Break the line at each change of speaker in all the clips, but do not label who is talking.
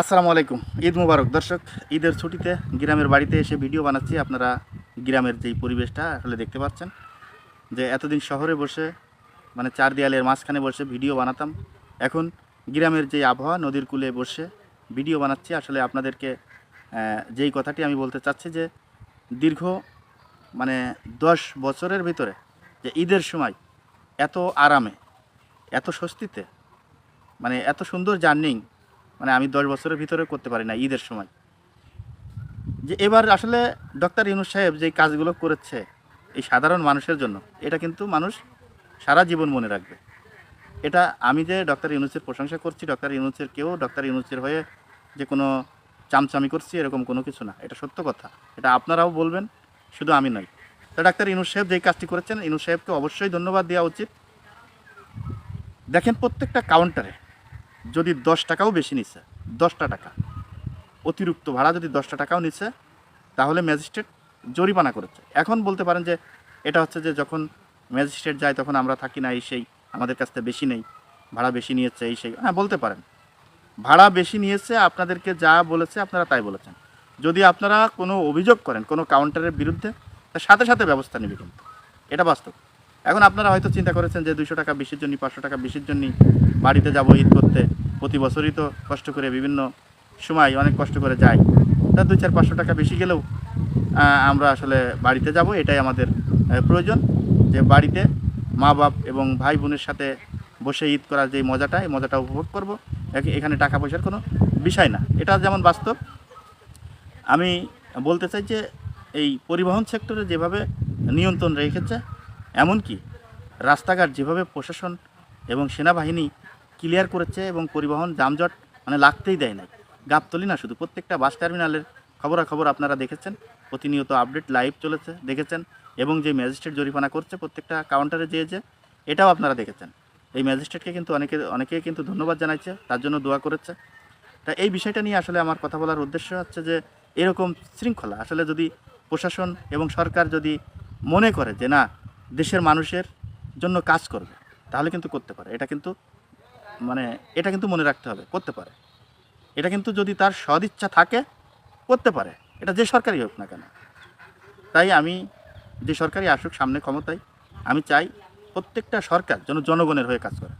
আসসালামু আলাইকুম। ঈদ মুবারক। দর্শক, ঈদের ছুটিতে গ্রামের বাড়িতে এসে ভিডিও বানাচ্ছি। আপনারা গ্রামের যেই পরিবেশটা আসলে দেখতে পাচ্ছেন, যে এতদিন শহরে বসে মানে চার দেয়ালের মাঝখানে বসে ভিডিও বানাতাম। এখন গ্রামের যে আবহাওয়া, নদীর কূলে বসে ভিডিও বানাচ্ছি। আসলে আপনাদেরকে যেই কথাটি আমি বলতে চাচ্ছি, যে দীর্ঘ মানে দশ বছরের ভিতরে যে ঈদের সময় এত আরামে, এত স্বস্তিতে মানে এত সুন্দর জার্নিং মানে আমি দশ বছরের ভিতরে করতে পারি না ঈদের সময়। যে এবার আসলে ডক্টর ইউনুস সাহেব যে কাজগুলো করেছে এই সাধারণ মানুষের জন্য, এটা কিন্তু মানুষ সারা জীবন মনে রাখবে। এটা আমি যে ডক্টর ইউনুসের প্রশংসা করছি, ডক্টর ইউনুসের কেউ ডক্টর ইউনুসের হয়ে যে কোনো চামচামি করছি, এরকম কোনো কিছু না। এটা সত্য কথা। এটা আপনারাও বলবেন, শুধু আমি নই। তো ডাক্তার ইনুস সাহেব যেই কাজটি করেছেন ইনুস সাহেবকে অবশ্যই ধন্যবাদ দেওয়া উচিত। দেখেন প্রত্যেকটা কাউন্টারে যদি দশ টাকাও বেশি নিচ্ছে দশটা টাকা, অতিরিক্ত ভাড়া যদি দশটা টাকাও নিচ্ছে তাহলে ম্যাজিস্ট্রেট জরিমানা করেছে। এখন বলতে পারেন যে এটা হচ্ছে যে যখন ম্যাজিস্ট্রেট যায় তখন আমরা থাকি না, এই সেই, আমাদের কাছ থেকে বেশি নেই, ভাড়া বেশি নিয়েছে, এই সেই হ্যাঁ বলতে পারেন। ভাড়া বেশি নিয়েছে, আপনাদেরকে যা বলেছে আপনারা তাই বলেছেন। যদি আপনারা কোনো অভিযোগ করেন কোনো কাউন্টারের বিরুদ্ধে, তার সাথে সাথে ব্যবস্থা নেবে কিন্তু। এটা বাস্তব। এখন আপনারা হয়তো চিন্তা করেছেন যে দুইশো টাকা বেশির জন্য পাঁচশো টাকা বেশির জন্য বাড়িতে যাব ঈদ করতে। প্রতি বছরই তো কষ্ট করে বিভিন্ন সময় অনেক কষ্ট করে যাই। তা দুই চার পাঁচশো টাকা বেশি গেলেও আমরা আসলে বাড়িতে যাব, এটাই আমাদের প্রয়োজন যে বাড়িতে মা বাপ এবং ভাই বোনের সাথে বসে ঈদ করার যে মজাটা, এই মজাটা উপভোগ করব। এখ- এখানে টাকা পয়সার কোনো বিষয় না। এটা যেমন বাস্তব, আমি বলতে চাই যে এই পরিবহন সেক্টরে যেভাবে নিয়ন্ত্রণ রেখেছে এমনকি রাস্তাঘাট যেভাবে প্রশাসন এবং সেনাবাহিনী ক্লিয়ার করেছে এবং পরিবহন, যানজট মানে লাগতেই দেয় নাই। গাবতলি না, শুধু প্রত্যেকটা বাস টার্মিনালের খবরাখবর আপনারা দেখেছেন, প্রতিনিয়ত আপডেট লাইভ চলেছে, দেখেছেন, এবং যে ম্যাজিস্ট্রেট জরিমানা করছে প্রত্যেকটা কাউন্টারে যেয়ে যে এটাও আপনারা দেখেছেন। এই ম্যাজিস্ট্রেটকে কিন্তু অনেকে, অনেকেই কিন্তু ধন্যবাদ জানাইছে, তার জন্য দোয়া করেছে। তা এই বিষয়টা নিয়ে আসলে আমার কথা বলার উদ্দেশ্য হচ্ছে যে, এরকম শৃঙ্খলা, আসলে যদি প্রশাসন এবং সরকার যদি মনে করে যে না দেশের মানুষের জন্য কাজ করবে, তাহলে কিন্তু করতে পারে। এটা কিন্তু মানে এটা কিন্তু মনে রাখতে হবে, করতে পারে। এটা কিন্তু যদি তার সদিচ্ছা থাকে, করতে পারে। এটা যে সরকারই হোক না কেন। তাই আমি, যে সরকারই আসুক সামনে ক্ষমতায়, আমি চাই প্রত্যেকটা সরকার যেন জনগণের হয়ে কাজ করে।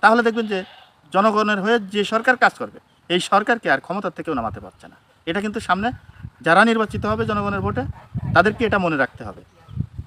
তাহলে দেখবেন যে, জনগণের হয়ে যে সরকার কাজ করবে, এই সরকারকে আর ক্ষমতার থেকেও নামাতে পারছে না। এটা কিন্তু সামনে যারা নির্বাচিত হবে জনগণের ভোটে, তাদেরকে এটা মনে রাখতে হবে।